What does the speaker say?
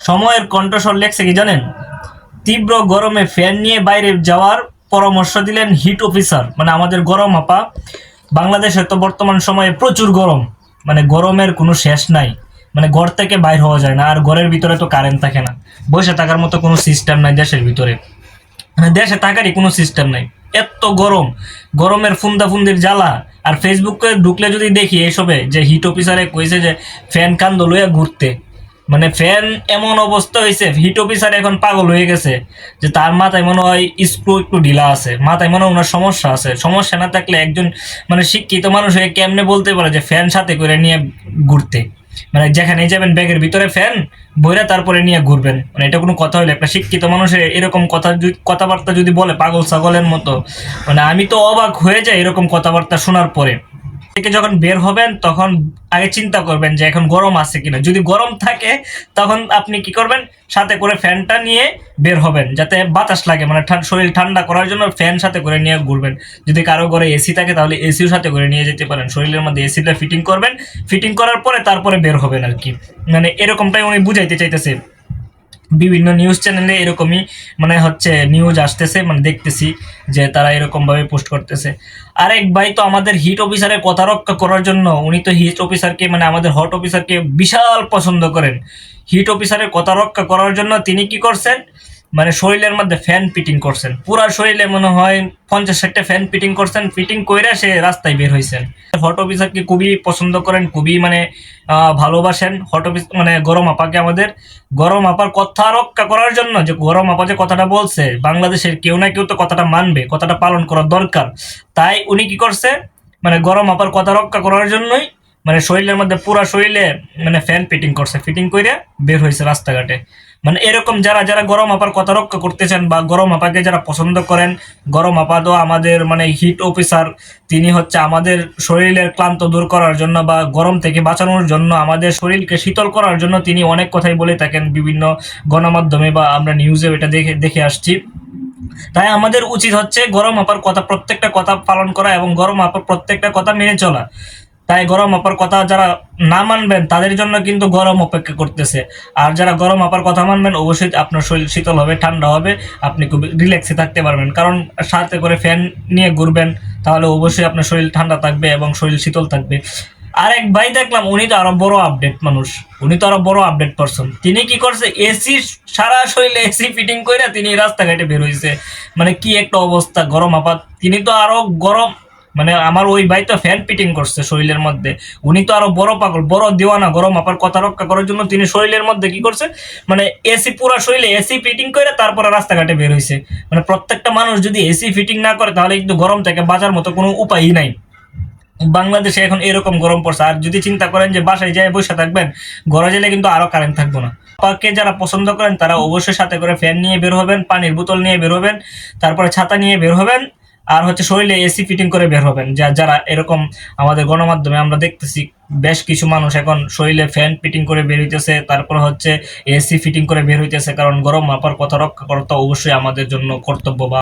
সময়ের কণ্ঠস্বর লেখছে কি জানেন? তীব্র গরমে ফ্যান নিয়ে বাইরে যাওয়ার পরামর্শ দিলেন হিট অফিসার মানে আমাদের গরম আপা। বাংলাদেশে তো বর্তমান সময়ে প্রচুর গরম মানে গরমের কোনো শেষ নাই মানে ঘর থেকে বাইর হওয়া যায় না, আর ঘরের ভিতরে তো কারেন্ট থাকে না। বসে থাকার মতো কোনো সিস্টেম নাই দেশের ভিতরে। মানে দেশে থাকারই কোনো সিস্টেম নাই। এত গরম, গরমের ফুন্দা ফুন্দির জ্বালা, আর ফেসবুকে ঢুকলে যদি দেখি এসবে যে হিট অফিসারে কইছে যে ফ্যান কান্দ লইয়া ঘুরতে মানে ফ্যান এমন অবস্থা হয়েছে হিট অফিসার এখন পাগল হয়ে গেছে, যে তার মাথায় মনে হয় স্ক্রু একটু ঢিলা আছে। মাথায় মনে হয় ওনার সমস্যা আছে। সমস্যা না থাকলে একজন মানে শিক্ষিত মানুষ হয়ে কেমনে বলতে পারে যে ফ্যান সাথে করে নিয়ে ঘুরতে? মানে যেখানে যাবেন ব্যাগের ভিতরে ফ্যান বইরা তারপরে নিয়ে ঘুরবেন। মানে এটা কোনো কথা হইলে একটা শিক্ষিত মানুষের এরকম কথা কথাবার্তা যদি বলে পাগল ছাগলের মতো মানে আমি তো অবাক হয়ে যাই এরকম কথাবার্তা শোনার পরে। থেকে যখন বের হবেন, তখন আগে চিন্তা করবেন যে এখন গরম আছে কিনা। যদি গরম থাকে, তখন আপনি কি করবেন? সাথে করে ফ্যানটা নিয়ে বের হবেন, যাতে বাতাস লাগে মানে শরীর ঠান্ডা করার জন্য ফ্যান সাথে করে নিয়ে ঘুরবেন। যদি কারও ঘরে এসি থাকে, তাহলে এসিও সাথে করে নিয়ে যেতে পারেন। শরীরের মধ্যে এসিটা ফিটিং করবেন। ফিটিং করার পরে তারপরে বের হবেন আর কি। মানে এরকমটাই উনি বুঝাইতে চাইতেছে। বিভিন্ন নিউজ চ্যানেলে এরকমই মানে হচ্ছে নিউজ আসতেছে মানে দেখতেছি যে তারা এরকম ভাবে পোস্ট করতেছে। আরেক ভাই তো আমাদের হিট অফিসারের কথা রক্ষা করার জন্য উনি তো হিট অফিসারকে মানে আমাদের হট অফিসারকে বিশাল পছন্দ করেন। হিট অফিসারের কথা রক্ষা করার জন্য তিনি কি করছেন? মানে শরীরের মধ্যে ফ্যান ফিটিং করছেন। পুরা শরীরে মনে হয় পঞ্চাশ ষাটটা ফ্যান ফিটিং করছেন ফিটিং কইরা সে রাস্তায় বের হয়েছেন হট অফিসারকে খুবই পছন্দ করেন, খুবই মানে ভালোবাসেন। হট অফিস মানে গরম আপাকে আমাদের, গরম আপার কথা রক্ষা করার জন্য যে গরম আপা যে কথাটা বলছে, বাংলাদেশের কেউ না কেউ তো কথাটা মানবে, কথাটা পালন করার দরকার। তাই উনি কি করছে মানে গরম আপার কথা রক্ষা করার জন্যই মানে শরীরের মধ্যে পুরা শরীরে মানে ফ্যান ফিটিং করছে ফিটিং করে বের হয়েছে রাস্তাঘাটে। মানে এরকম যারা যারা গরম আপার কথা রক্ষা করতেছেন বা গরম আপাকে যারা পছন্দ করেন, গরম আপা তো আমাদের মানে হিট অফিসার তিনি হচ্ছে আমাদের শরীরের ক্লান্ত দূর করার জন্য বা গরম থেকে বাঁচানোর জন্য আমাদের শরীরকে শীতল করার জন্য তিনি অনেক কথাই বলে থাকেন বিভিন্ন গণমাধ্যমে বা আমরা নিউজে এটা দেখে দেখে আসছি। তাই আমাদের উচিত হচ্ছে গরম আপার কথা, প্রত্যেকটা কথা পালন করা এবং গরম আপার প্রত্যেকটা কথা মেনে চলা। তাই গরম আপার কথা যারা না মানবেন, তাদের জন্য কিন্তু গরম অপেক্ষা করতেছে। আর যারা গরম আপার কথা মানবেন, অবশ্যই আপনার শরীর শীতল হবে, ঠান্ডা হবে, আপনি খুব রিল্যাক্সে থাকতে পারবেন। কারণ সাথে করে ফ্যান নিয়ে ঘুরবেন, তাহলে অবশ্যই আপনার শরীর ঠান্ডা থাকবে এবং শরীর শীতল থাকবে। আরেক ভাই দেখলাম, উনি তো আরও বড় আপডেট মানুষ। উনি তো আরও বড় আপডেট পারসন তিনি কি করছে এসি সারা শরীরে এসি ফিটিং করে তিনি রাস্তাঘাটে বের হয়েছে মানে কি একটা অবস্থা, গরম আপাত তিনি তো আরও গরম মানে আমার ওই ভাই তো ফ্যান ফিটিং করছে শরীরের মধ্যে। উনি তো আরও বড় পাগল, বড় দেওয়ানা, গরম আপার কথা রক্ষা করার জন্য তিনি শরীরের মধ্যে কি করছে? মানে এসি পুরো শরীরে এসি ফিটিং করে তারপরে রাস্তাঘাটে বের হয়েছে মানে প্রত্যেকটা মানুষ যদি এসি ফিটিং না করে তাহলে কিন্তু গরম থেকে বাঁচার মতো কোনো উপায়ই নাই। বাংলাদেশে এখন এরকম গরম পড়ছে। আর যদি চিন্তা করেন যে বাসায় যায় বসে থাকবেন, ঘরে গেলে কিন্তু আরও কারেন্ট থাকব না। পাকে যারা পছন্দ করেন তারা অবশ্যই সাথে করে ফ্যান নিয়ে বের হবেন, পানির বোতল নিয়ে বের হবেন, তারপরে ছাতা নিয়ে বের হবেন। আর হচ্ছে শরীরে এসি ফিটিং করে বের হবেন। যা, যারা এরকম আমাদের গণমাধ্যমে আমরা দেখতেছি, বেশ কিছু মানুষ এখন শরীরে ফ্যান ফিটিং করে বের হইতেছে, তারপর হচ্ছে এসি ফিটিং করে বের হইতেছে, কারণ গরম মাপার কথা রক্ষা করা তো অবশ্যই আমাদের জন্য কর্তব্য বা